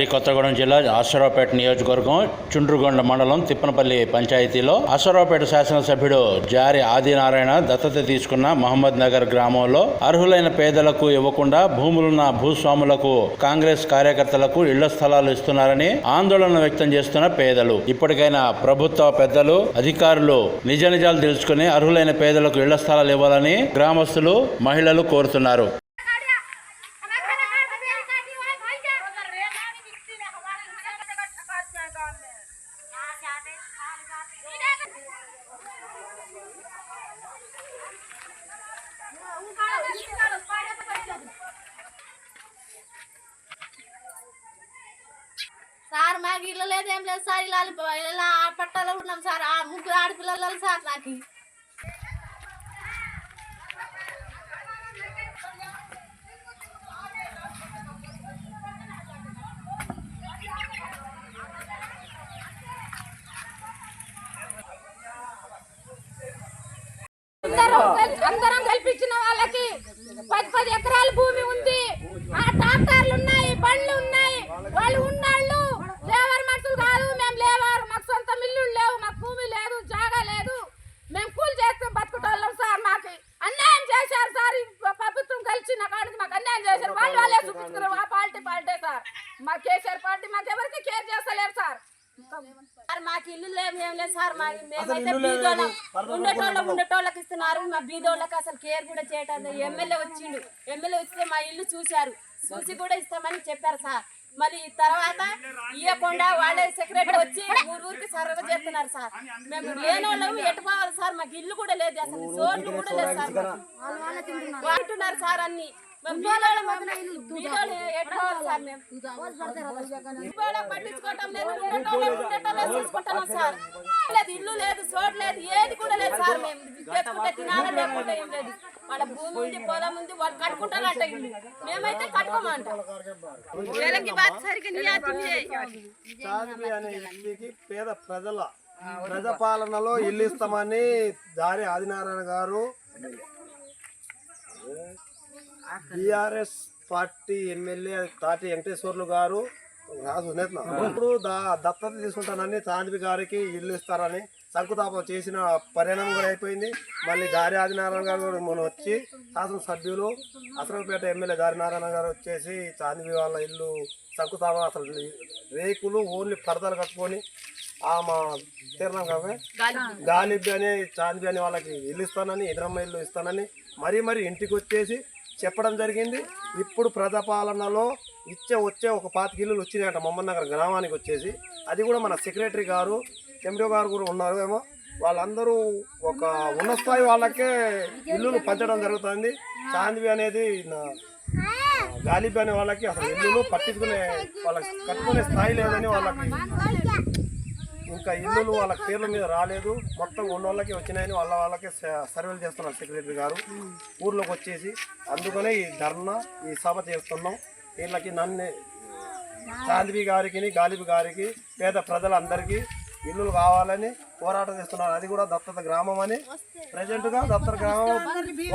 యాదాద్రి కొత్తగూడెం జిల్లా ఆశ్వరావుపేట నియోజకవర్గం చుండ్రుగొండ మండలం తిప్పనపల్లి పంచాయతీలో. ఆశ్వరావుపేట శాసనసభ్యుడు జారి ఆదినారాయణ దత్తత తీసుకున్న మహమ్మద్ నగర్ గ్రామంలో అర్హులైన పేదలకు ఇవ్వకుండా భూములున్న భూస్వాములకు కాంగ్రెస్ కార్యకర్తలకు ఇళ్ళ స్థలాలు ఇస్తున్నారని ఆందోళన వ్యక్తం చేస్తున్న పేదలు. ఇప్పటికైనా ప్రభుత్వ పెద్దలు అధికారులు నిజ నిజాలు తెలుసుకుని అర్హులైన పేదలకు ఇళ్ళ స్థలాలు ఇవ్వాలని గ్రామస్తులు మహిళలు కోరుతున్నారు. నాకు ఇల్లు లేదు ఏం లేదు సార్. ఇలా ఇలా పట్టాలో ఉన్నాం సార్. ఆ ముగ్గురు ఆడపిల్లలు సార్ నాకు. అందరం అందరం కల్పించిన వాళ్ళకి పది పది ఎకరాల భూమి ఉంది ఆ ట్రాక్టర్లు ఉన్నాయి బండ్లు ఉన్నాయి వాళ్ళు ఉన్నాళ్ళు లేబర్ మనుషులు కాదు మేము లేబర్ మాకు సొంత మిల్లులు లేవు మాకు భూమి లేదు జాగా లేదు మేము కూలి చేస్తే బతుకుటోళ్ళం సార్ మాకు అన్యాయం చేశారు సార్ ఈ ప్రభుత్వం కలిసిన కాడికి మాకు అన్యాయం చేశారు వాళ్ళు వాళ్ళే చూపించుకున్నారు ఆ పార్టీ పార్టీ సార్ మా కేసీఆర్ పార్టీ మాకు ఎవరికి కేర్ చేస్తలేరు సార్. సార్ మాకు ఇల్లు లేవు ఏం లేదు సార్ మాకు మేమైతే బీదోళ్ళం. ఉండేటోళ్ళం ఉండేటోళ్ళకి ఇస్తున్నారు. మా బీదోళ్ళకి అసలు కేర్ కూడా చేయటం ఎమ్మెల్యే వచ్చిండు. ఎమ్మెల్యే వస్తే మా ఇల్లు చూశారు. చూసి కూడా ఇస్తామని చెప్పారు సార్. మరి తర్వాత ఇవ్వకుండా వాళ్ళే సెక్రటరీ వచ్చి ఊరు ఊరికి సర్వ చేస్తున్నారు సార్. మేము లేని వాళ్ళం ఎటు పోవాలి సార్? మాకు ఇల్లు కూడా లేదు అసలు. సోర్లు కూడా లేదు సార్. వాడుతున్నారు సార్ అన్ని. మేము పట్టించుకోవటం లేదు చూసుకుంటున్నాం సార్ లేదు ఇల్లు లేదు చోటు లేదు ఏది కూడా లేదు సార్ మేము తెచ్చుకుంటే తినాలి లేకుంటే ఏం లేదు వాళ్ళ భూమి ఉంది పొలం ఉంది వాళ్ళు కట్టుకుంటారంట ఇల్లు మేమైతే కట్టుకోమంట పేద ప్రజల ప్రజాపాలనలో ఇల్లు ఇస్తామని దారి ఆదినారాయణ గారు. బీఆర్ఎస్ పార్టీ ఎమ్మెల్యే తాటి వెంకటేశ్వర్లు గారు. ఇప్పుడు దా- దత్తత తీసుకుంటానని చాంద్రి గారికి ఇల్లు ఇస్తారని శంకుతాపం చేసిన పరిణామం కూడా అయిపోయింది. మళ్ళీ దారి ఆదినారాయణ గారు కూడా మొన్న వచ్చి శాసనసభ్యులు అసరంపేట ఎమ్మెల్యే దారి నారాయణ గారు వచ్చేసి చాంద్రి వాళ్ళ ఇల్లు శంకుతాపం అసలు రేకులు ఓన్లీ పరదాలు కట్టుకొని ఆ మా తీర్ణం కావే. గాలిబ్ అని చాంద్రి అని వాళ్ళకి ఇల్లు ఇస్తానని ఎదురమ్మ ఇల్లు ఇస్తానని మరీ మరీ ఇంటికి వచ్చేసి చెప్పడం జరిగింది. ఇప్పుడు ప్రజాపాలనలో ఇచ్చే వచ్చే ఒక పాతిక ఇల్లులు వచ్చినాయట మమ్మన్నగర్ గ్రామానికి వచ్చేసి. అది కూడా మన సెక్రటరీ గారు ఎండిఓ గారు కూడా ఉన్నారు ఏమో. వాళ్ళందరూ ఒక ఉన్న స్థాయి వాళ్ళకే ఇల్లులు పంచడం జరుగుతుంది. చాందివి అనేది నా- గాలిబి అనే వాళ్ళకి అసలు ఇల్లులు పట్టించుకునే వాళ్ళకి కట్టుకునే స్థాయి లేదని వాళ్ళకి ఇంకా ఇల్లులు వాళ్ళ పేర్ల మీద రాలేదు. మొత్తం ఉన్న వాళ్ళకి వచ్చినాయని వాళ్ళ వాళ్ళకి సర్వేలు చేస్తున్నారు సెక్రటరీ గారు. ఊర్లోకి వచ్చేసి అందుకనే ఈ ధర్నా ఈ సభ చేస్తున్నాం. వీళ్ళకి నన్ను చాందివి గారికి గాలిబి గారికి పేద ప్రజలందరికీ ఇల్లులు కావాలని పోరాటం చేస్తున్నారు. అది కూడా దత్తత గ్రామం అని. ప్రజెంట్గా దత్తత గ్రామం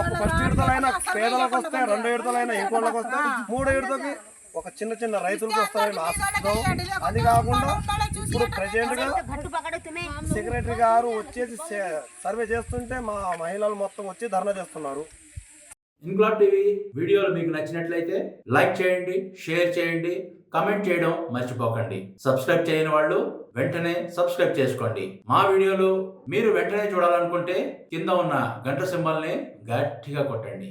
ఒక ఫస్ట్ విడతలైనా పేదలకు వస్తాయి రెండో విడతలైనా ఇంకోళ్ళకి వస్తాయి మూడో విడతకి ఒక చిన్న చిన్న రైతులకు వస్తారని ఆశిస్తున్నాం అది కాకుండా ఇప్పుడు ప్రజెంట్గా సెక్రటరీ గారు వచ్చేసి సర్వే చేస్తుంటే మా మహిళలు మొత్తం వచ్చి ధర్నా చేస్తున్నారు. ఇంక్లాబ్ టీవీ వీడియోలు మీకు నచ్చినట్లయితే లైక్ చేయండి షేర్ చేయండి కమెంట్ చేయడం మర్చిపోకండి. సబ్స్క్రైబ్ చేయని వాళ్ళు వెంటనే సబ్స్క్రైబ్ చేసుకోండి. మా వీడియోలు మీరు వెంటనే చూడాలనుకుంటే కింద ఉన్న గంట సింబల్ని గట్టిగా కొట్టండి.